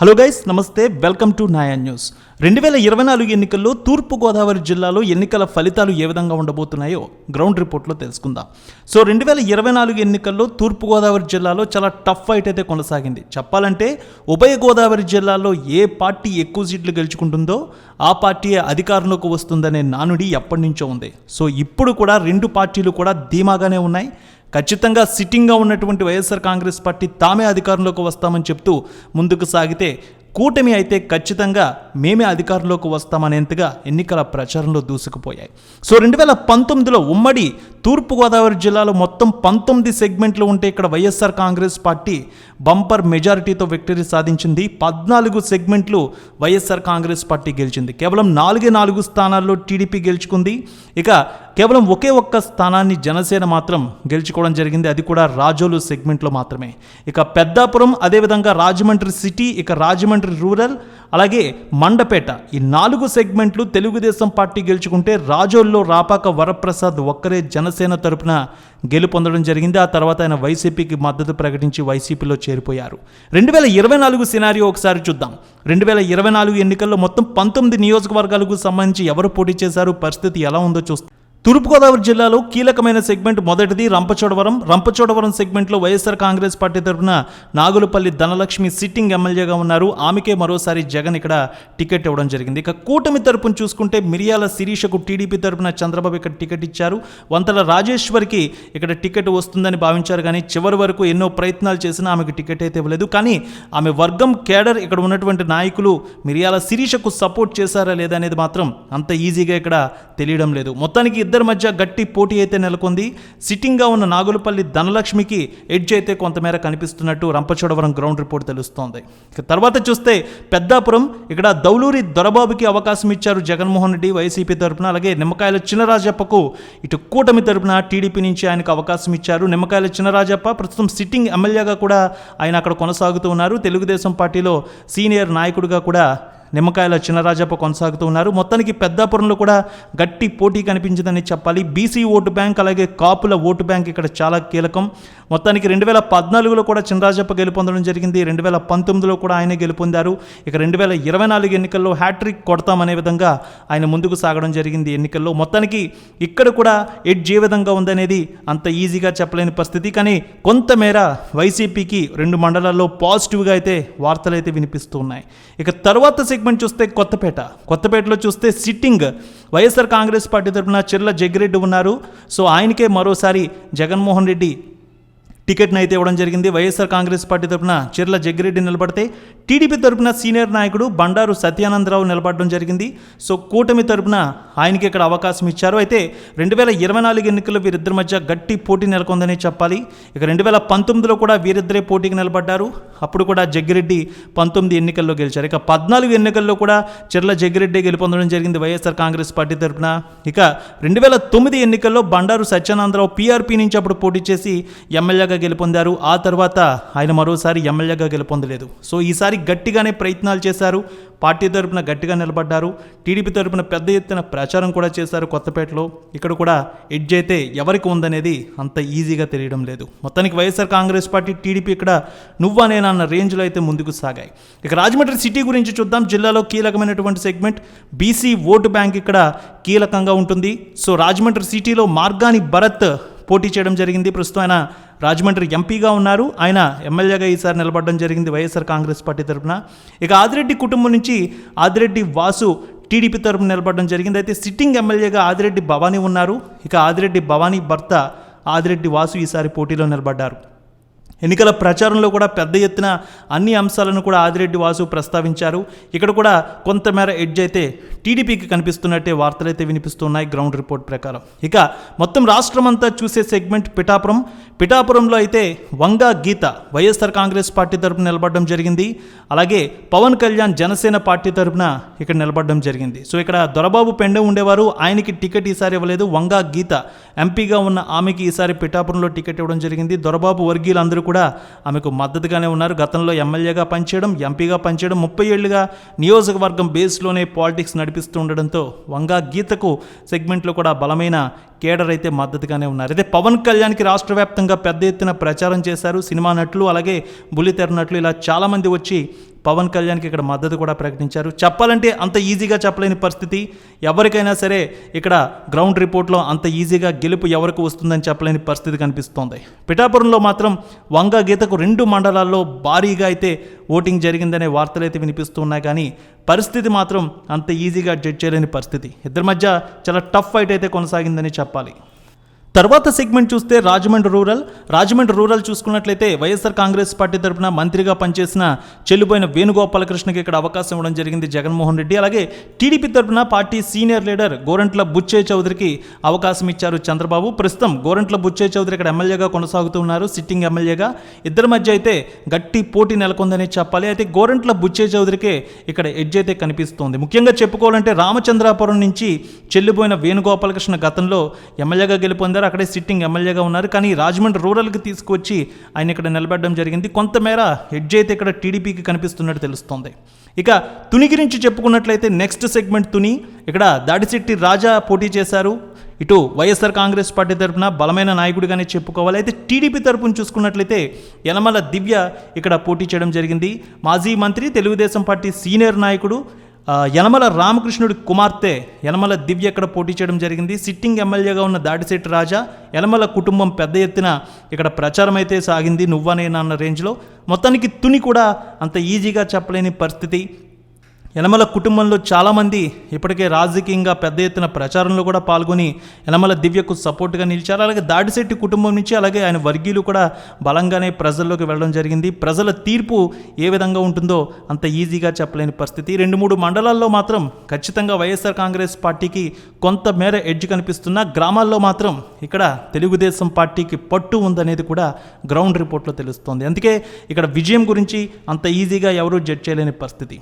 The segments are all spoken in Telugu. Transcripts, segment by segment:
హలో గైస్ నమస్తే వెల్కమ్ టు నాయా న్యూస్. రెండు వేల ఇరవై నాలుగు ఎన్నికల్లో తూర్పుగోదావరి జిల్లాలో ఎన్నికల ఫలితాలు ఏ విధంగా ఉండబోతున్నాయో గ్రౌండ్ రిపోర్ట్లో తెలుసుకుందాం. సో రెండు వేల ఇరవై నాలుగు ఎన్నికల్లో తూర్పుగోదావరి జిల్లాలో చాలా టఫ్ ఫైట్ అయితే కొనసాగింది. చెప్పాలంటే ఉభయ గోదావరి జిల్లాలో ఏ పార్టీ ఎక్కువ సీట్లు గెలుచుకుంటుందో ఆ పార్టీ అధికారంలోకి వస్తుందనే నానుడి ఎప్పటి నుంచో ఉంది. సో ఇప్పుడు కూడా రెండు పార్టీలు కూడా ధీమాగానే ఉన్నాయి. ఖచ్చితంగా సిట్టింగ్గా ఉన్నటువంటి వైఎస్ఆర్ కాంగ్రెస్ పార్టీ తామే అధికారంలోకి వస్తామని చెప్తూ ముందుకు సాగితే కూటమి అయితే ఖచ్చితంగా మేమే అధికారంలోకి వస్తామనేంతగా ఎన్నికల ప్రచారంలో దూసుకుపోయాయి. సో రెండు వేల పంతొమ్మిదిలో ఉమ్మడి తూర్పుగోదావరి జిల్లాలో మొత్తం పంతొమ్మిది సెగ్మెంట్లు ఉంటే ఇక్కడ వైఎస్ఆర్ కాంగ్రెస్ పార్టీ బంపర్ మెజారిటీతో విక్టరీ సాధించింది. పద్నాలుగు సెగ్మెంట్లు వైఎస్ఆర్ కాంగ్రెస్ పార్టీ గెలిచింది. కేవలం నాలుగే నాలుగు స్థానాల్లో టీడీపీ గెలుచుకుంది. ఇక కేవలం ఒకే ఒక్క స్థానాన్ని జనసేన మాత్రం గెలుచుకోవడం జరిగింది. అది కూడా రాజోలు సెగ్మెంట్లో మాత్రమే. ఇక పెద్దాపురం అదేవిధంగా రాజమండ్రి సిటీ ఇక రాజమండ్రి రూరల్ అలాగే మండపేట ఈ నాలుగు సెగ్మెంట్లు తెలుగుదేశం పార్టీ గెలుచుకుంటే రాజోల్లో రాపాక వరప్రసాద్ ఒక్కరే జనసేన తరపున గెలుపొందడం జరిగింది. ఆ తర్వాత ఆయన వైసీపీకి మద్దతు ప్రకటించి వైసీపీలో చేరిపోయారు. రెండు వేల ఇరవై నాలుగు సినారియో ఒకసారి చూద్దాం. రెండు వేల ఇరవై నాలుగు ఎన్నికల్లో మొత్తం పంతొమ్మిది నియోజకవర్గాలకు సంబంధించి ఎవరు పోటీ చేశారు? పరిస్థితి ఎలా ఉందో చూస్తాం తూర్పుగోదావరి జిల్లాలో కీలకమైన సెగ్మెంట్ మొదటిది రంపచోడవరం. రంపచోడవరం సెగ్మెంట్లో వైఎస్ఆర్ కాంగ్రెస్ పార్టీ తరఫున నాగులపల్లి ధనలక్ష్మి సిట్టింగ్ ఎమ్మెల్యేగా ఉన్నారు. ఆమెకే మరోసారి జగన్ ఇక్కడ టికెట్ ఇవ్వడం జరిగింది. ఇక కూటమి తరపున చూసుకుంటే మిరియాల శిరీషకు టీడీపీ తరపున చంద్రబాబు ఇక్కడ టికెట్ ఇచ్చారు. వంతల రాజేశ్వరికి ఇక్కడ టికెట్ వస్తుందని భావించారు కానీ చివరి వరకు ఎన్నో ప్రయత్నాలు చేసినా ఆమెకు టికెట్ అయితే ఇవ్వలేదు. కానీ ఆమె వర్గం కేడర్ ఇక్కడ ఉన్నటువంటి నాయకులు మిరియాల శిరీషకు సపోర్ట్ చేశారా లేదా అనేది మాత్రం అంత ఈజీగా ఇక్కడ తెలియడం లేదు. మొత్తానికి ఇద్దరి మధ్య గట్టి పోటీ అయితే నెలకొంది. సిట్టింగ్గా ఉన్న నాగులపల్లి ధనలక్ష్మికి ఎడ్జ్ అయితే కొంతమేర కనిపిస్తున్నట్టు రంపచోడవరం గ్రౌండ్ రిపోర్ట్ తెలుస్తోంది. ఇక తర్వాత చూస్తే పెద్దాపురం ఇక్కడ దౌలూరి దొరబాబుకి అవకాశం ఇచ్చారు జగన్మోహన్ రెడ్డి వైసీపీ తరపున. అలాగే నిమ్మకాయల చినరాజప్పకు ఇటు కూటమి తరపున టీడీపీ నుంచి ఆయనకు అవకాశం ఇచ్చారు. నిమ్మకాయల చినరాజప్ప ప్రస్తుతం సిట్టింగ్ ఎమ్మెల్యేగా కూడా ఆయన అక్కడ కొనసాగుతూ ఉన్నారు. తెలుగుదేశం పార్టీలో సీనియర్ నాయకుడిగా కూడా నిమ్మకాయల చినరాజప్ప కొనసాగుతూ ఉన్నారు. మొత్తానికి పెద్దాపురంలో కూడా గట్టి పోటీ కనిపించిందని చెప్పాలి. బీసీ ఓటు బ్యాంక్ అలాగే కాపుల ఓటు బ్యాంక్ ఇక్కడ చాలా కీలకం. మొత్తానికి రెండు వేల పద్నాలుగులో కూడా చినరాజప్ప గెలుపొందడం జరిగింది. రెండు వేల పంతొమ్మిదిలో కూడా ఆయనే గెలుపొందారు. ఇక రెండు వేల ఇరవై నాలుగు ఎన్నికల్లో హ్యాట్రిక్ కొడతామనే విధంగా ఆయన ముందుకు సాగడం జరిగింది ఎన్నికల్లో. మొత్తానికి ఇక్కడ కూడా ఎడ్జ్ ఏ విధంగా ఉందనేది అంత ఈజీగా చెప్పలేని పరిస్థితి. కానీ కొంతమేర వైసీపీకి రెండు మండలాల్లో పాజిటివ్గా అయితే వార్తలు అయితే వినిపిస్తూ ఉన్నాయి. ఇక తర్వాత సెగ్మెంట్ చూస్తే కొత్తపేట కొత్తపేటలో చూస్తే సిట్టింగ్ వైఎస్ఆర్ కాంగ్రెస్ పార్టీ తరఫున చిర్ల జగ్గిరెడ్డి ఉన్నారు. సో ఆయనకే మరోసారి జగన్మోహన్ రెడ్డి టికెట్ని అయితే ఇవ్వడం జరిగింది. వైఎస్ఆర్ కాంగ్రెస్ పార్టీ తరపున చిర్ల జగ్గిరెడ్డి నిలబడితే టీడీపీ తరపున సీనియర్ నాయకుడు బండారు సత్యానందరావు నిలబడడం జరిగింది. సో కూటమి తరపున ఆయనకి ఇక్కడ అవకాశం ఇచ్చారు. అయితే రెండు వేల ఇరవై నాలుగు ఎన్నికల్లో వీరిద్దరి మధ్య గట్టి పోటీ నెలకొందని చెప్పాలి. ఇక రెండు వేల పంతొమ్మిదిలో కూడా వీరిద్దరే పోటీకి నిలబడ్డారు. అప్పుడు కూడా జగ్గిరెడ్డి పంతొమ్మిది ఎన్నికల్లో గెలిచారు. ఇక పద్నాలుగు ఎన్నికల్లో కూడా చిర్ల జగ్గిరెడ్డి గెలుపొందడం జరిగింది వైఎస్ఆర్ కాంగ్రెస్ పార్టీ తరపున. ఇక రెండు వేల తొమ్మిది ఎన్నికల్లో బండారు సత్యానందరావు పీఆర్పీ నుంచి అప్పుడు పోటీ చేసి ఎమ్మెల్యేగా గెలుపొందారు. ఆ తర్వాత ఆయన మరోసారి ఎమ్మెల్యేగా గెలుపొందలేదు. సో ఈసారి గట్టిగానే ప్రయత్నాలు చేశారు. పార్టీ తరపున గట్టిగా నిలబడ్డారు. టీడీపీ తరపున పెద్ద ఎత్తున ప్రచారం కూడా చేశారు కొత్తపేటలో. ఇక్కడ కూడా ఎడ్జ్ అయితే ఎవరికి ఉందనేది అంత ఈజీగా తెలియడం లేదు. మొత్తానికి వైఎస్ఆర్ కాంగ్రెస్ పార్టీ టీడీపీ ఇక్కడ నువ్వా నేనా అన్న రేంజ్లో అయితే ముందుకు సాగాయి. ఇక రాజమండ్రి సిటీ గురించి చూద్దాం. జిల్లాలో కీలకమైనటువంటి సెగ్మెంట్ బీసీ ఓటు బ్యాంక్ ఇక్కడ కీలకంగా ఉంటుంది. సో రాజమండ్రి సిటీలో మార్గాని భరత్ పోటీ చేయడం జరిగింది. ప్రస్తుతం ఆయన రాజమండ్రి ఎంపీగా ఉన్నారు. ఆయన ఎమ్మెల్యేగా ఈసారి నిలబడడం జరిగింది వైఎస్ఆర్ కాంగ్రెస్ పార్టీ తరఫున ఇక ఆదిరెడ్డి కుటుంబం నుంచి ఆదిరెడ్డి వాసు టీడీపీ తరఫున నిలబడడం జరిగింది. అయితే సిట్టింగ్ ఎమ్మెల్యేగా ఆదిరెడ్డి భవానీ ఉన్నారు. ఇక ఆదిరెడ్డి భవానీ భర్త ఆదిరెడ్డి వాసు ఈసారి పోటీలో నిలబడ్డారు. ఎన్నికల ప్రచారంలో కూడా పెద్ద ఎత్తున అన్ని అంశాలను కూడా ఆదిరెడ్డి వాసు ప్రస్తావించారు. ఇక్కడ కూడా కొంతమేర ఎడ్జ్ అయితే టీడీపీకి కనిపిస్తున్నట్టే వార్తలైతే వినిపిస్తున్నాయి గ్రౌండ్ రిపోర్ట్ ప్రకారం. ఇక మొత్తం రాష్ట్రం అంతా చూసే సెగ్మెంట్ పిఠాపురం. పిఠాపురంలో అయితే వంగా గీత వైఎస్ఆర్ కాంగ్రెస్ పార్టీ తరపున నిలబడడం జరిగింది. అలాగే పవన్ కళ్యాణ్ జనసేన పార్టీ తరపున ఇక్కడ నిలబడడం జరిగింది. సో ఇక్కడ దొరబాబు పెండే ఉండేవారు. ఆయనకి టికెట్ ఈసారి ఇవ్వలేదు. వంగా గీత ఎంపీగా ఉన్న ఆమెకి ఈసారి పిఠాపురంలో టికెట్ ఇవ్వడం జరిగింది. దొరబాబు వర్గీయులందరూ కూడా ఆమెకు మద్దతుగానే ఉన్నారు. గతంలో ఎమ్మెల్యేగా పనిచేయడం ఎంపీగా పనిచేయడం ముప్పై ఏళ్ళుగా నియోజకవర్గం బేస్లోనే పాలిటిక్స్ నడిపిస్తూ ఉండడంతో వంగా గీతకు సెగ్మెంట్లో కూడా బలమైన కేడర్ అయితే మద్దతుగానే ఉన్నారు. అయితే పవన్ కళ్యాణ్కి రాష్ట్ర వ్యాప్తంగా పెద్ద ఎత్తున ప్రచారం చేశారు. సినిమా నటులు అలాగే బుల్లితెర నటులు ఇలా చాలామంది వచ్చి పవన్ కళ్యాణ్కి ఇక్కడ మద్దతు కూడా ప్రకటించారు. చెప్పాలంటే అంత ఈజీగా చెప్పలేని పరిస్థితి. ఎవరికైనా సరే ఇక్కడ గ్రౌండ్ రిపోర్ట్లో అంత ఈజీగా గెలుపు ఎవరికి వస్తుందని చెప్పలేని పరిస్థితి కనిపిస్తోంది. పిఠాపురంలో మాత్రం వంగ గీతకు రెండు మండలాల్లో భారీగా అయితే ఓటింగ్ జరిగిందనే వార్తలు అయితే వినిపిస్తున్నాయి. కానీ పరిస్థితి మాత్రం అంత ఈజీగా జడ్జ్ చేయలేని పరిస్థితి. ఇద్దరి మధ్య చాలా టఫ్ ఫైట్ అయితే కొనసాగిందని చెప్పాలి. తర్వాత సెగ్మెంట్ చూస్తే రాజమండ్రి రూరల్. రాజమండ్రి రూరల్ చూసుకున్నట్లయితే వైఎస్ఆర్ కాంగ్రెస్ పార్టీ తరపున మంత్రిగా పనిచేసిన చెల్లిపోయిన వేణుగోపాలకృష్ణకి ఇక్కడ అవకాశం ఇవ్వడం జరిగింది జగన్మోహన్ రెడ్డి. అలాగే టీడీపీ తరపున పార్టీ సీనియర్ లీడర్ గోరంట్ల బుచ్చే చౌదరికి అవకాశం ఇచ్చారు చంద్రబాబు. ప్రస్తుతం గోరంట్ల బుచ్చే చౌదరి ఇక్కడ ఎమ్మెల్యేగా కొనసాగుతున్నారు సిట్టింగ్ ఎమ్మెల్యేగా. ఇద్దరి మధ్య అయితే గట్టి పోటీ నెలకొందని చెప్పాలి. అయితే గోరంట్ల బుచ్చే చౌదరికే ఇక్కడ ఎడ్జ్ అయితే కనిపిస్తోంది. ముఖ్యంగా చెప్పుకోవాలంటే రామచంద్రాపురం నుంచి చెల్లిపోయిన వేణుగోపాలకృష్ణ గతంలో ఎమ్మెల్యేగా గెలుపొందారు. అక్కడే సిట్టింగ్ ఎమ్మెల్యేగా ఉన్నారు. కానీ రాజమండ్రి రూరల్కి తీసుకువచ్చి ఆయన ఇక్కడ నిలబెట్టడం జరిగింది. కొంతమేర హెడ్జ్ అయితే ఇక్కడ టీడీపీకి కనిపిస్తున్నట్టు తెలుస్తోంది. ఇక తుని గురించి చెప్పుకున్నట్లయితే నెక్స్ట్ సెగ్మెంట్ తుని. ఇక్కడ దాడిశెట్టి రాజా పోటీ చేశారు. ఇటు వైఎస్ఆర్ కాంగ్రెస్ పార్టీ తరపున బలమైన నాయకుడిగానే చెప్పుకోవాలి. అయితే టీడీపీ తరఫున చూసుకున్నట్లయితే యనమల దివ్య ఇక్కడ పోటీ చేయడం జరిగింది. మాజీ మంత్రి తెలుగుదేశం పార్టీ సీనియర్ నాయకుడు యనమల రామకృష్ణుడి కుమార్తె యనమల దివ్య ఇక్కడ పోటీ చేయడం జరిగింది. సిట్టింగ్ ఎమ్మెల్యేగా ఉన్న దాడిశెట్టి రాజా యనమల కుటుంబం పెద్ద ఎత్తున ఇక్కడ ప్రచారం అయితే సాగింది నువ్వనే నాన్న రేంజ్లో. మొత్తానికి తుని కూడా అంత ఈజీగా చెప్పలేని పరిస్థితి. యనమల కుటుంబంలో చాలామంది ఇప్పటికే రాజకీయంగా పెద్ద ఎత్తున ప్రచారంలో కూడా పాల్గొని యనమల దివ్యకు సపోర్ట్గా నిలిచారు. అలాగే దాడిశెట్టి కుటుంబం నుంచి అలాగే ఆయన వర్గీయులు కూడా బలంగానే ప్రజల్లోకి వెళ్ళడం జరిగింది. ప్రజల తీర్పు ఏ విధంగా ఉంటుందో అంత ఈజీగా చెప్పలేని పరిస్థితి. రెండు మూడు మండలాల్లో మాత్రం ఖచ్చితంగా వైఎస్ఆర్ కాంగ్రెస్ పార్టీకి కొంత మేర ఎడ్జ్ కనిపిస్తున్న గ్రామాల్లో మాత్రం ఇక్కడ తెలుగుదేశం పార్టీకి పట్టు ఉందనేది కూడా గ్రౌండ్ రిపోర్ట్లో తెలుస్తోంది. అందుకే ఇక్కడ విజయం గురించి అంత ఈజీగా ఎవరూ జడ్జ్ చేయలేని పరిస్థితి.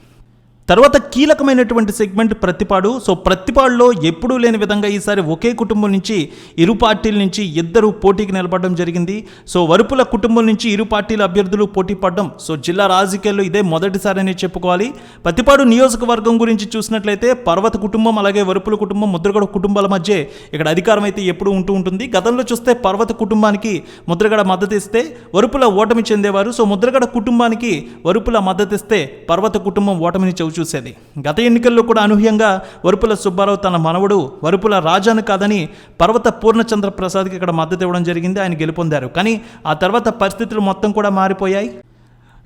తర్వాత కీలకమైనటువంటి సెగ్మెంట్ ప్రతిపాడు. సో ప్రతిపాడులో ఎప్పుడూ లేని విధంగా ఈసారి ఒకే కుటుంబం నుంచి ఇరు పార్టీల నుంచి ఇద్దరు పోటీకి నిలబడడం జరిగింది. సో వరుపుల కుటుంబం నుంచి ఇరు పార్టీల అభ్యర్థులు పోటీ పడడం. సో జిల్లా రాజకీయాల్లో ఇదే మొదటిసారి చెప్పుకోవాలి. ప్రతిపాడు నియోజకవర్గం గురించి చూసినట్లయితే పర్వత కుటుంబం అలాగే వరుపుల కుటుంబం ముద్రగడ కుటుంబాల మధ్య ఇక్కడ అధికారం అయితే ఎప్పుడూ ఉంటూ ఉంటుంది. గతంలో చూస్తే పర్వత కుటుంబానికి ముద్రగడ మద్దతు ఇస్తే వరుపుల ఓటమి చెందేవారు. సో ముద్రగడ కుటుంబానికి వరుపుల మద్దతు ఇస్తే పర్వత కుటుంబం ఓటమిని చవి చూసేది. గత ఎన్నికల్లో కూడా అనూహ్యంగా వరుపుల సుబ్బారావు తన మనవడు వరుపుల రాజాను కాదని పర్వత పూర్ణచంద్ర ప్రసాద్కి ఇక్కడ మద్దతు ఇవ్వడం జరిగింది ఆయన గెలుపొందారు. కానీ ఆ తర్వాత పరిస్థితులు మొత్తం కూడా మారిపోయాయి.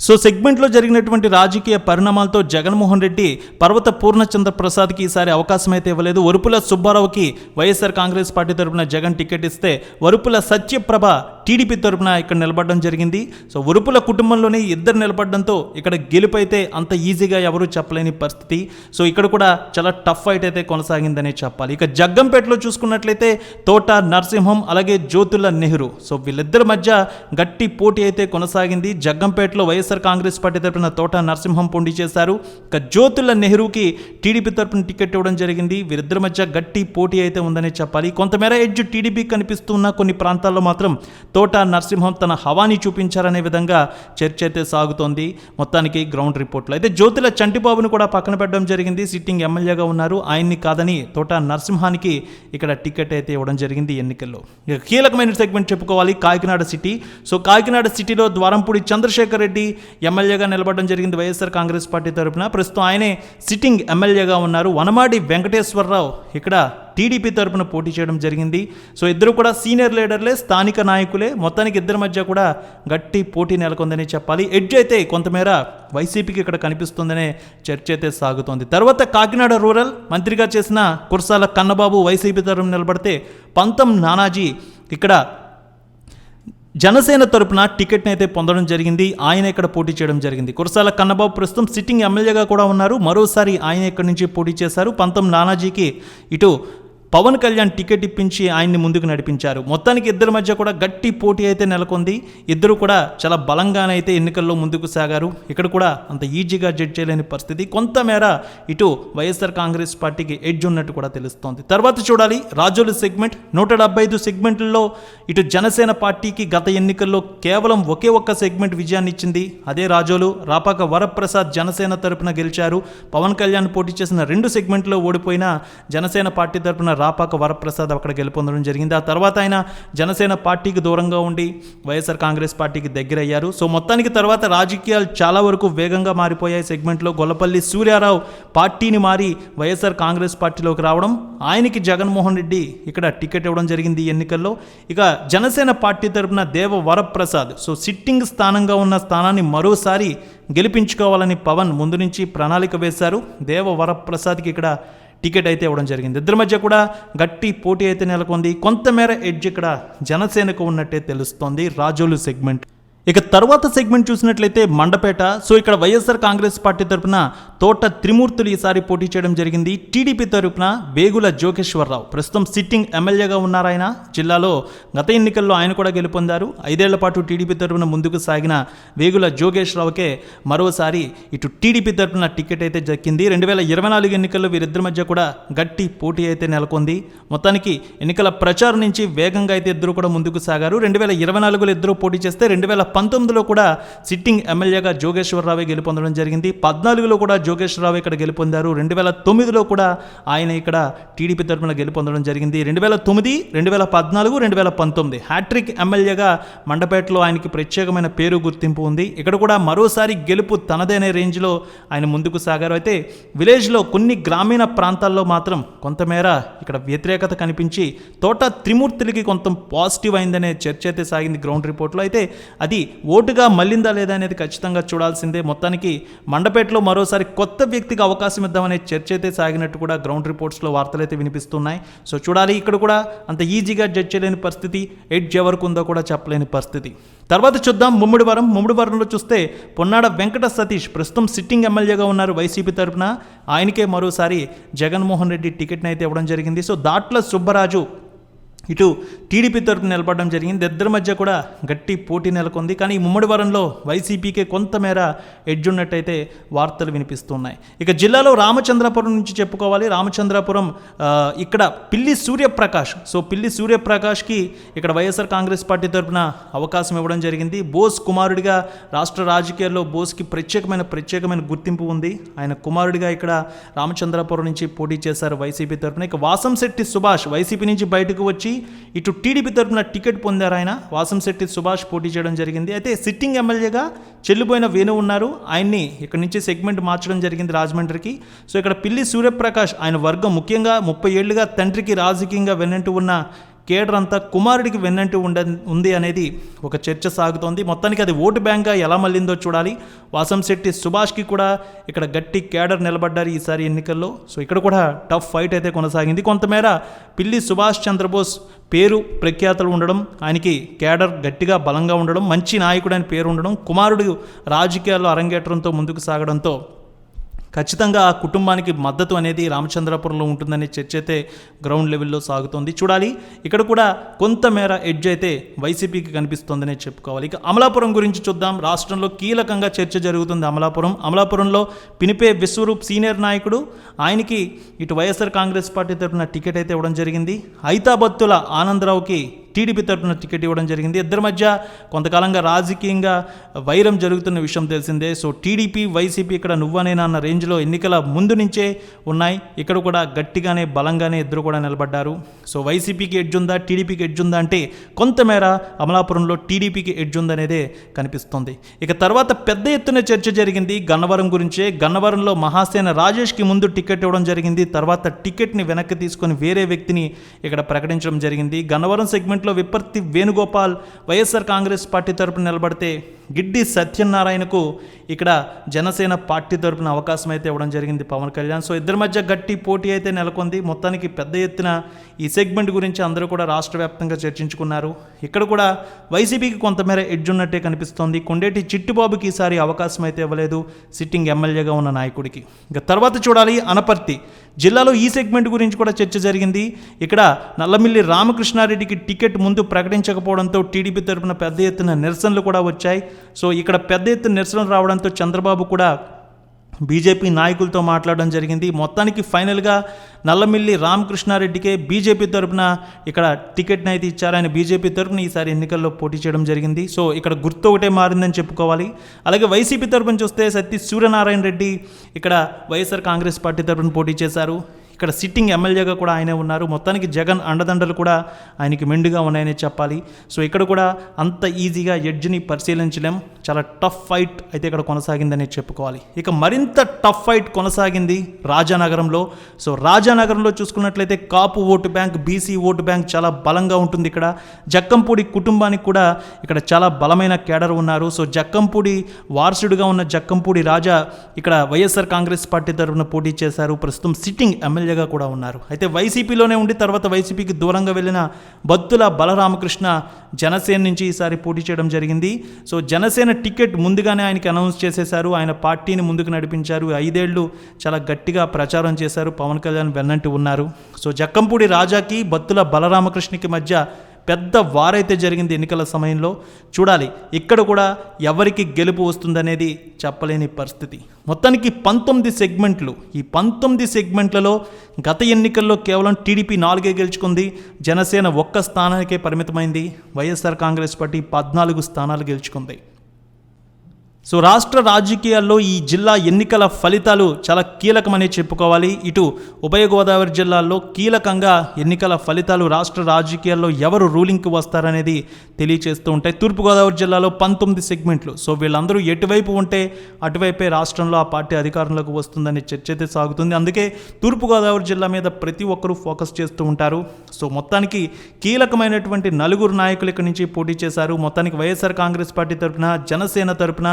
సో సెగ్మెంట్లో జరిగినటువంటి రాజకీయ పరిణామాలతో జగన్మోహన్ రెడ్డి పర్వత పూర్ణచంద్ర ప్రసాద్కి ఈసారి అవకాశం అయితే ఇవ్వలేదు. వరుపుల సుబ్బారావుకి వైఎస్ఆర్ కాంగ్రెస్ పార్టీ తరపున జగన్ టికెట్ ఇస్తే వరుపుల సత్యప్రభ టీడీపీ తరపున ఇక్కడ నిలబడడం జరిగింది. సో ఉరుపుల కుటుంబంలోనే ఇద్దరు నిలబడడంతో ఇక్కడ గెలుపైతే అంత ఈజీగా ఎవరూ చెప్పలేని పరిస్థితి. సో ఇక్కడ కూడా చాలా టఫ్ ఫైట్ అయితే కొనసాగిందనే చెప్పాలి. ఇక జగ్గంపేటలో చూసుకున్నట్లయితే తోట నరసింహం అలాగే జ్యోతుల నెహ్రూ. సో వీళ్ళిద్దరి మధ్య గట్టి పోటీ అయితే కొనసాగింది. జగ్గంపేటలో వైఎస్ఆర్ కాంగ్రెస్ పార్టీ తరపున తోట నరసింహం పోటీ చేశారు. ఇక జ్యోతుల నెహ్రూకి టీడీపీ తరపున టికెట్ ఇవ్వడం జరిగింది. వీరిద్దరి మధ్య గట్టి పోటీ అయితే ఉందనే చెప్పాలి. కొంతమేర ఎడ్జ్ టీడీపీ కనిపిస్తున్న కొన్ని ప్రాంతాల్లో మాత్రం తోట నరసింహం తన హవాని చూపించారనే విధంగా చర్చ అయితే సాగుతోంది. మొత్తానికి గ్రౌండ్ రిపోర్ట్లో అయితే జ్యోతిల చంటిబాబును కూడా పక్కన పెట్టడం జరిగింది. సిట్టింగ్ ఎమ్మెల్యేగా ఉన్నారు. ఆయన్ని కాదని తోట నరసింహానికి ఇక్కడ టికెట్ అయితే ఇవ్వడం జరిగింది ఎన్నికల్లో. ఇక కీలకమైన సెగ్మెంట్ చెప్పుకోవాలి. కాకినాడ సిటీ. సో కాకినాడ సిటీలో ద్వారంపూడి చంద్రశేఖర్ రెడ్డి ఎమ్మెల్యేగా నిలబడడం జరిగింది వైఎస్ఆర్ కాంగ్రెస్ పార్టీ తరఫున ప్రస్తుతం ఆయనే సిట్టింగ్ ఎమ్మెల్యేగా ఉన్నారు. వనమాడి వెంకటేశ్వరరావు ఇక్కడ టీడీపీ తరపున పోటీ చేయడం జరిగింది. సో ఇద్దరు కూడా సీనియర్ లీడర్లే స్థానిక నాయకులే. మొత్తానికి ఇద్దరి మధ్య కూడా గట్టి పోటీ నెలకొందని చెప్పాలి. ఎడ్జ్ అయితే కొంతమేర వైసీపీకి ఇక్కడ కనిపిస్తుందనే చర్చ అయితే సాగుతోంది. తర్వాత కాకినాడ రూరల్ మంత్రిగా చేసిన కుర్సాల కన్నబాబు వైసీపీ తరపున నిలబడితే పంతం నానాజీ ఇక్కడ జనసేన తరపున టికెట్ని అయితే పొందడం జరిగింది. ఆయన ఇక్కడ పోటీ చేయడం జరిగింది. కురసాల కన్నబాబు ప్రస్తుతం సిట్టింగ్ ఎమ్మెల్యేగా కూడా ఉన్నారు. మరోసారి ఆయన ఇక్కడి నుంచి పోటీ చేశారు. పంతం నానాజీకి ఇటు పవన్ కళ్యాణ్ టికెట్ ఇప్పించి ఆయన్ని ముందుకు నడిపించారు. మొత్తానికి ఇద్దరి మధ్య కూడా గట్టి పోటీ అయితే నెలకొంది. ఇద్దరు కూడా చాలా బలంగానే అయితే ఎన్నికల్లో ముందుకు సాగారు. ఇక్కడ కూడా అంత ఈజీగా జడ్జ్ చేయలేని పరిస్థితి. కొంతమేర ఇటు వైఎస్ఆర్ కాంగ్రెస్ పార్టీకి ఎడ్జ్ ఉన్నట్టు కూడా తెలుస్తోంది. తర్వాత చూడాలి రాజోలు సెగ్మెంట్ నూట డెబ్బై ఐదు సెగ్మెంట్లలో ఇటు జనసేన పార్టీకి గత ఎన్నికల్లో కేవలం ఒకే ఒక్క సెగ్మెంట్ విజయాన్ని ఇచ్చింది. అదే రాజోలు రాపాక వరప్రసాద్ జనసేన తరపున గెలిచారు. పవన్ కళ్యాణ్ పోటీ చేసిన రెండు సెగ్మెంట్లో ఓడిపోయిన జనసేన పార్టీ తరపున రాపాక వరప్రసాద్ అక్కడ గెలుపొందడం జరిగింది. ఆ తర్వాత ఆయన జనసేన పార్టీకి దూరంగా ఉండి వైఎస్ఆర్ కాంగ్రెస్ పార్టీకి దగ్గరయ్యారు. సో మొత్తానికి తర్వాత రాజకీయాలు చాలా వరకు వేగంగా మారిపోయాయి సెగ్మెంట్లో. గొల్లపల్లి సూర్యారావు పార్టీని మారి వైఎస్ఆర్ కాంగ్రెస్ పార్టీలోకి రావడం ఆయనకి జగన్మోహన్ రెడ్డి ఇక్కడ టికెట్ ఇవ్వడం జరిగింది ఈ ఎన్నికల్లో. ఇక జనసేన పార్టీ తరపున దేవ వరప్రసాద్. సో సిట్టింగ్ స్థానంగా ఉన్న స్థానాన్ని మరోసారి గెలిపించుకోవాలని పవన్ ముందు నుంచి ప్రణాళిక వేశారు. దేవ వరప్రసాద్కి ఇక్కడ టికెట్ అయితే ఇవ్వడం జరిగింది. ఇద్దరి మధ్య కూడా గట్టి పోటీ అయితే నెలకొంది. కొంతమేర ఎడ్జ్ ఇక్కడ జనసేనకు ఉన్నట్టే తెలుస్తోంది. రాజోలు సెగ్మెంట్. ఇక తర్వాత సెగ్మెంట్ చూసినట్లయితే మండపేట సో ఇక్కడ వైఎస్ఆర్ కాంగ్రెస్ పార్టీ తరపున తోట త్రిమూర్తులు ఈసారి పోటీ చేయడం జరిగింది. టీడీపీ తరపున వేగుల జోగేశ్వరరావు. ప్రస్తుతం సిట్టింగ్ ఎమ్మెల్యేగా ఉన్నారు ఆయన. జిల్లాలో గత ఎన్నికల్లో ఆయన కూడా గెలుపొందారు. ఐదేళ్ళ పాటు టీడీపీ తరపున ముందుకు సాగిన వేగుల జోగేశ్వరరావుకే మరోసారి ఇటు టీడీపీ తరపున టికెట్ అయితే దక్కింది. రెండు వేల ఇరవై నాలుగు ఎన్నికల్లో వీరిద్దరి మధ్య కూడా గట్టి పోటీ అయితే నెలకొంది. మొత్తానికి ఎన్నికల ప్రచారం నుంచి వేగంగా అయితే ఇద్దరు కూడా ముందుకు సాగారు. రెండు వేల ఇరవై నాలుగులో ఇద్దరు పోటీ చేస్తే రెండు వేల పంతొమ్మిదిలో కూడా సిట్టింగ్ ఎమ్మెల్యేగా జోగేశ్వరరావే గెలుపొందడం జరిగింది. పద్నాలుగులో కూడా జోగేశ్వరరావు ఇక్కడ గెలుపొందారు. రెండు వేల తొమ్మిదిలో కూడా ఆయన ఇక్కడ టీడీపీ తరఫున గెలుపొందడం జరిగింది. రెండు వేల తొమ్మిది రెండు వేల పద్నాలుగు రెండు వేల పంతొమ్మిది హ్యాట్రిక్ ఎమ్మెల్యేగా మండపేటలో ఆయనకి ప్రత్యేకమైన పేరు గుర్తింపు ఉంది. ఇక్కడ కూడా మరోసారి గెలుపు తనదైన రేంజ్లో ఆయన ముందుకు సాగారు. అయితే విలేజ్లో కొన్ని గ్రామీణ ప్రాంతాల్లో మాత్రం కొంతమేర ఇక్కడ వ్యతిరేకత కనిపించి తోట త్రిమూర్తులకి కొంత పాజిటివ్ అయిందనే చర్చ అయితే సాగింది గ్రౌండ్ రిపోర్ట్లో. అయితే అది ఓటుగా మళ్ళిందా లేదా అనేది ఖచ్చితంగా చూడాల్సిందే. మొత్తానికి మండపేటలో మరోసారి కొత్త వ్యక్తికి అవకాశం ఇద్దామనే చర్చ అయితే సాగినట్టు కూడా గ్రౌండ్ రిపోర్ట్స్లో వార్తలు అయితే వినిపిస్తున్నాయి. సో చూడాలి ఇక్కడ కూడా అంత ఈజీగా జడ్జ్ చేయలేని పరిస్థితి ఎడ్జ్ ఎవరికి ఉందో కూడా చెప్పలేని పరిస్థితి. తర్వాత చూద్దాం ముమ్మిడివరం. ముమ్మిడివరంలో చూస్తే పొన్నాడ వెంకట సతీష్ ప్రస్తుతం సిట్టింగ్ ఎమ్మెల్యేగా ఉన్నారు వైసీపీ తరఫున ఆయనకే మరోసారి జగన్మోహన్ రెడ్డి టికెట్ని అయితే ఇవ్వడం జరిగింది. సో దాట్ల సుబ్బరాజు ఇటు టీడీపీ తరపున నిలబడడం జరిగింది. ఇద్దరి మధ్య కూడా గట్టి పోటీ నెలకొంది. కానీ ఈ ముమ్మడి వారంలో వైసీపీకే కొంతమేర ఎడ్జ్ ఉన్నట్టయితే వార్తలు వినిపిస్తున్నాయి. ఇక జిల్లాలో రామచంద్రపురం నుంచి చెప్పుకోవాలి. రామచంద్రపురం ఇక్కడ పిల్లి సూర్యప్రకాష్. సో పిల్లి సూర్యప్రకాష్కి ఇక్కడ వైఎస్ఆర్ కాంగ్రెస్ పార్టీ తరపున అవకాశం ఇవ్వడం జరిగింది. బోస్ కుమారుడిగా రాష్ట్ర రాజకీయాల్లో బోస్కి ప్రత్యేకమైన ప్రత్యేకమైన గుర్తింపు ఉంది. ఆయన కుమారుడిగా ఇక్కడ రామచంద్రపురం నుంచి పోటీ చేశారు వైసీపీ తరపున. ఇక వాసంశెట్టి సుభాష్ వైసీపీ నుంచి బయటకు వచ్చి ఇటు టీడీపీ తరఫున టికెట్ పొందారు ఆయన. వాసంశెట్టి సుభాష్ పోటీ చేయడం జరిగింది. అయితే సిట్టింగ్ ఎమ్మెల్యేగా చెల్లిపోయిన వేణు ఉన్నారు. ఆయన్ని ఇక్కడ నుంచి సెగ్మెంట్ మార్చడం జరిగింది రాజమండ్రికి. సో ఇక్కడ పిల్లి సూర్యప్రకాష్ ఆయన వర్గం ముఖ్యంగా ముప్పై ఏళ్ళుగా తండ్రికి రాజకీయంగా వెన్నంటూ ఉన్న కేడర్ అంతా కుమారుడికి వెన్నంటి ఉండ ఉంది అనేది ఒక చర్చ సాగుతోంది. మొత్తానికి అది ఓటు బ్యాంక్గా ఎలా మళ్ళిందో చూడాలి. వాసంశెట్టి సుభాష్కి కూడా ఇక్కడ గట్టి కేడర్ నిలబడ్డారు ఈసారి ఎన్నికల్లో. సో ఇక్కడ కూడా టఫ్ ఫైట్ అయితే కొనసాగింది. కొంతమేర పిల్లి సుభాష్ చంద్రబోస్ పేరు ప్రఖ్యాతలు ఉండడం ఆయనకి కేడర్ గట్టిగా బలంగా ఉండడం మంచి నాయకుడు అని పేరు ఉండడం కుమారుడు రాజకీయాల్లో అరంగేట్రంతో ముందుకు సాగడంతో ఖచ్చితంగా ఆ కుటుంబానికి మద్దతు అనేది రామచంద్రపురంలో ఉంటుందనే చర్చ అయితే గ్రౌండ్ లెవెల్లో సాగుతోంది. చూడాలి ఇక్కడ కూడా కొంతమేర ఎడ్జ్ అయితే వైసీపీకి కనిపిస్తోందనే చెప్పుకోవాలి. ఇక అమలాపురం గురించి చూద్దాం. రాష్ట్రంలో కీలకంగా చర్చ జరుగుతుంది అమలాపురం. అమలాపురంలో పినిపే విశ్వరూప్ సీనియర్ నాయకుడు ఆయనకి ఇటు వైఎస్ఆర్ కాంగ్రెస్ పార్టీ తరఫున టికెట్ అయితే ఇవ్వడం జరిగింది. ఐతాబత్తుల ఆనందరావుకి టీడీపీ తరఫున టికెట్ ఇవ్వడం జరిగింది. ఇద్దరి మధ్య కొంతకాలంగా రాజకీయంగా వైరం జరుగుతున్న విషయం తెలిసిందే. సో టీడీపీ వైసీపీ ఇక్కడ నువ్వనేనా అన్న రేంజ్లో ఎన్నికల ముందు నుంచే ఉన్నాయి. ఇక్కడ కూడా గట్టిగానే బలంగానే ఇద్దరు కూడా నిలబడ్డారు. సో వైసీపీకి ఎడ్జ్ ఉందా టీడీపీకి ఎడ్జ్ ఉందా అంటే కొంతమేర అమలాపురంలో టీడీపీకి ఎడ్జ్ ఉందనేదే కనిపిస్తుంది. ఇక తర్వాత పెద్ద ఎత్తున చర్చ జరిగింది గన్నవరం గురించే. గన్నవరంలో మహాసేన రాజేష్కి ముందు టికెట్ ఇవ్వడం జరిగింది. తర్వాత టికెట్ని వెనక్కి తీసుకొని వేరే వ్యక్తిని ఇక్కడ ప్రకటించడం జరిగింది. గన్నవరం సెగ్మెంట్ సెగ్మెంట్లో విప్పర్తి వేణుగోపాల్ వైఎస్ఆర్ కాంగ్రెస్ పార్టీ తరపున నిలబడితే గిడ్డి సత్యనారాయణకు ఇక్కడ జనసేన పార్టీ తరపున అవకాశం అయితే ఇవ్వడం జరిగింది పవన్ కళ్యాణ్. సో ఇద్దరి మధ్య గట్టి పోటీ అయితే నెలకొంది. మొత్తానికి పెద్ద ఎత్తున ఈ సెగ్మెంట్ గురించి అందరూ కూడా రాష్ట్ర వ్యాప్తంగా చర్చించుకున్నారు. ఇక్కడ కూడా వైసీపీకి కొంతమేర ఎడ్జ్ ఉన్నట్టే కనిపిస్తోంది. కొండేటి చిట్టుబాబుకి ఈసారి అవకాశం అయితే ఇవ్వలేదు. సిట్టింగ్ ఎమ్మెల్యేగా ఉన్న నాయకుడికి. ఇక తర్వాత చూడాలి అనపర్తి. జిల్లాలో ఈ సెగ్మెంట్ గురించి కూడా చర్చ జరిగింది. ఇక్కడ నల్లమిల్లి రామకృష్ణారెడ్డికి టికెట్ ముందు ప్రకటించకపోవడంతో టీడీపీ తరపున పెద్ద ఎత్తున నిరసనలు కూడా వచ్చాయి. సో ఇక్కడ పెద్ద ఎత్తున నిరసనలు రావడంతో చంద్రబాబు కూడా బీజేపీ నాయకులతో మాట్లాడడం జరిగింది. మొత్తానికి ఫైనల్గా నల్లమిల్లి రామకృష్ణారెడ్డికే బీజేపీ తరపున ఇక్కడ టికెట్ని అయితే ఇచ్చారు. ఆయన బీజేపీ తరపున ఈసారి ఎన్నికల్లో పోటీ చేయడం జరిగింది. సో ఇక్కడ గుర్తు ఒకటే మారిందని చెప్పుకోవాలి. అలాగే వైసీపీ తరపున చూస్తే సత్తి సూర్యనారాయణ రెడ్డి ఇక్కడ వైఎస్ఆర్ కాంగ్రెస్ పార్టీ తరపున పోటీ చేశారు. ఇక్కడ సిట్టింగ్ ఎమ్మెల్యేగా కూడా ఆయనే ఉన్నారు. మొత్తానికి జగన్ అండదండలు కూడా ఆయనకి మెండుగా ఉన్నాయని చెప్పాలి. సో ఇక్కడ కూడా అంత ఈజీగా ఎడ్జ్ని పరిశీలించలేం. చాలా టఫ్ ఫైట్ అయితే ఇక్కడ కొనసాగిందని చెప్పుకోవాలి. ఇక మరింత టఫ్ ఫైట్ కొనసాగింది రాజానగరంలో. సో రాజానగరంలో చూసుకున్నట్లయితే Kapu vote bank BC vote bank చాలా బలంగా ఉంటుంది ఇక్కడ. జక్కంపూడి కుటుంబానికి కూడా ఇక్కడ చాలా బలమైన కేడర్ ఉన్నారు. సో జక్కంపూడి వారసుడిగా ఉన్న జక్కంపూడి రాజా ఇక్కడ వైఎస్ఆర్ కాంగ్రెస్ పార్టీ తరఫున పోటీ చేశారు. ప్రస్తుతం సిట్టింగ్ ఎమ్మెల్యే ఎమ్మెల్యేగా కూడా ఉన్నారు. అయితే వైసీపీలోనే ఉండి తర్వాత వైసీపీకి దూరంగా వెళ్ళిన బత్తుల బలరామకృష్ణ జనసేన నుంచి ఈసారి పోటీ చేయడం జరిగింది. సో జనసేన టికెట్ ముందుగానే ఆయనకి అనౌన్స్ చేసేశారు. ఆయన పార్టీని ముందుకు నడిపించారు. ఐదేళ్ళు చాలా గట్టిగా ప్రచారం చేశారు. పవన్ కళ్యాణ్ వెన్నంటి ఉన్నారు. సో జక్కంపూడి రాజాకి బత్తుల బలరామకృష్ణకి మధ్య పెద్ద వారైతే జరిగింది ఎన్నికల సమయంలో. చూడాలి ఇక్కడ కూడా ఎవరికి గెలుపు వస్తుందనేది చెప్పలేని పరిస్థితి. మొత్తానికి పంతొమ్మిది సెగ్మెంట్లు. ఈ పంతొమ్మిది సెగ్మెంట్లలో గత ఎన్నికల్లో కేవలం టీడీపీ నాలుగే గెలుచుకుంది జనసేన ఒక్క స్థానానికే పరిమితమైంది వైఎస్ఆర్ కాంగ్రెస్ పార్టీ పద్నాలుగు స్థానాలు గెలుచుకుంది. సో రాష్ట్ర రాజకీయాల్లో ఈ జిల్లా ఎన్నికల ఫలితాలు చాలా కీలకమనే చెప్పుకోవాలి. ఇటు ఉభయ గోదావరి జిల్లాల్లో కీలకంగా ఎన్నికల ఫలితాలు రాష్ట్ర రాజకీయాల్లో ఎవరు రూలింగ్కి వస్తారనేది తెలియచేస్తూ ఉంటాయి. తూర్పుగోదావరి జిల్లాలో పంతొమ్మిది సెగ్మెంట్లు. సో వీళ్ళందరూ ఎటువైపు ఉంటే అటువైపే రాష్ట్రంలో ఆ పార్టీ అధికారంలోకి వస్తుందనే చర్చ అయితే సాగుతుంది. అందుకే తూర్పుగోదావరి జిల్లా మీద ప్రతి ఒక్కరూ ఫోకస్ చేస్తూ ఉంటారు. సో మొత్తానికి కీలకమైనటువంటి నలుగురు నాయకులు ఇక్కడి నుంచి పోటీ చేశారు. మొత్తానికి వైఎస్ఆర్ కాంగ్రెస్ పార్టీ తరపున జనసేన తరపున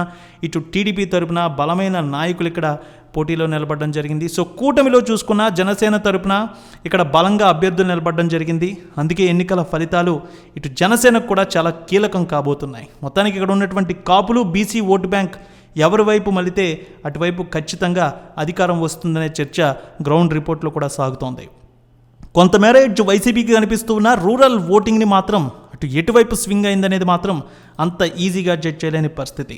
ఇటు టీడీపీ తరపున బలమైన నాయకులు ఇక్కడ పోటీలో నిలబడడం జరిగింది. సో కూటమిలో చూసుకున్న జనసేన తరపున ఇక్కడ బలంగా అభ్యర్థులు నిలబడడం జరిగింది. అందుకే ఎన్నికల ఫలితాలు ఇటు జనసేనకు కూడా చాలా కీలకం కాబోతున్నాయి. మొత్తానికి ఇక్కడ ఉన్నటువంటి కాపులు బీసీ ఓటు బ్యాంక్ ఎవరి వైపు మలితే అటువైపు ఖచ్చితంగా అధికారం వస్తుందనే చర్చ గ్రౌండ్ రిపోర్ట్లో కూడా సాగుతోంది. కొంతమేర ఇటు వైసీపీకి కనిపిస్తూ ఉన్న రూరల్ ఓటింగ్ని మాత్రం అటు ఎటువైపు స్వింగ్ అయిందనేది మాత్రం అంత ఈజీగా జడ్జ్ చేయలేని పరిస్థితి.